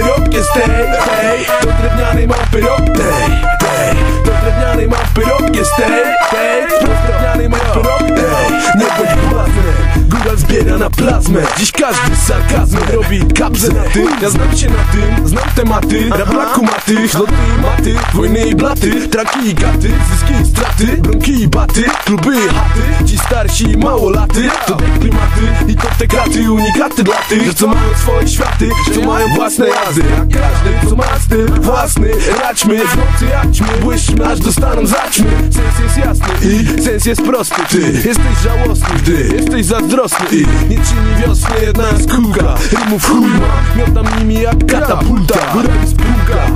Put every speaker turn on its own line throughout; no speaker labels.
małpy rób jest tej, tej. Do drewnianej małpy rób tej, tej. Do drewnianej małpy rób jest tej, tej. Do drewnianej małpy rób Nie bądź błaznem, góral zbiera na plazmę. Dziś każdy z sarkazmem robi kapsę na tym. Ja znam się na tym, znam tematy. Rabaku maty, ślody maty Wojny i blaty, traki i gaty Zyski i straty, bronki i baty Kluby i chaty ci starsi i małolaty To te klimaty i to te kraty Unikaty dla tych, co mają swoje światy Co mają własne jazdy. Jak każdy, co ma styl własny Raćmy, w nocy jak ćmy Błyszczmy, aż dostaną zaćmy. Sens jest jasny i sens jest prosty. Ty. Jesteś żałosny, gdy jesteś zazdrosny. I. Nie czyni wiosny jedna skółka Rymów chuj ma, miotam nimi jak katapulta. Góra jest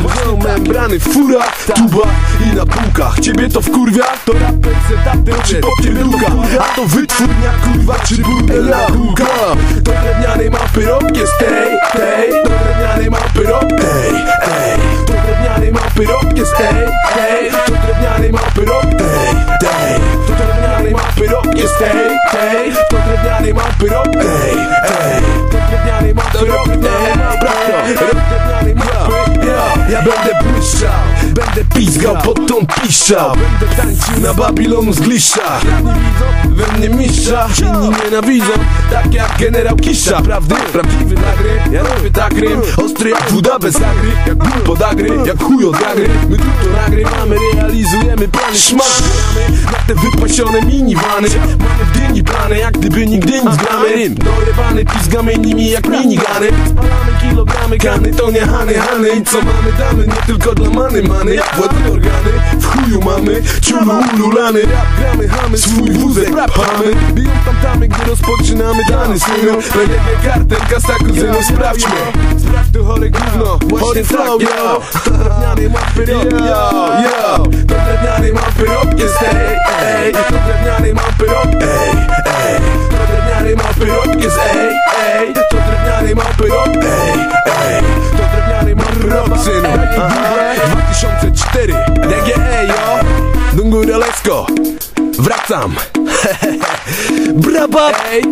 Poznają membrany w furach, tubach i na półkach Ciebie to wkurwia, to raper z etapem czy popierducha A to wytwórnia kurwa czy burdela długa To drewniany ma pyrok jest tej, tej To drewniany ma pyrok, ej, ej. To drewniany ma pyrok jest ej, ej będę pod tą piszczał Będę tańczył na Babilonu z widzą we mnie mistrza, inni nienawidzą Tak jak generał Kisza. Prawdy, prawdziwy nagry, ja robię tak rym. Ostry jak woda bez agry, jak ból podagry Jak chuj od agry, my tu to nagrywamy Realizujemy plany, Na te wypasione minivany. Mamy w dyni plany, jak gdyby nigdy nic gramy. Rym dojebany, pizgamy nimi jak minigany. Spalamy kilogramy, kany to nie hany, hany. I co mamy damy, nie tylko dla many, many. Jak władne organy, w chuju mamy. Ciulu, ululany, rap gramy, hamy Swój wózek, rap mamy Biją tam tamy, gdy rozpoczynamy dany synu. PDG kartel, kasta kuzynu, sprawdźmy Sprawdź to chore gówno, chory flow, yo. To drewniany ma pyrok, yo, yo. To drewniany ma pyrok, jest ej, ej. To drewniany ma pyrok, ej, ej. To drewniany ma pyrok, jest ej, ej. To drewniany ma pyrok, ej, ej. To drewniany ma pyrok, synu Aha, 2004, DGE, yo. Go Wracam. Braba Ej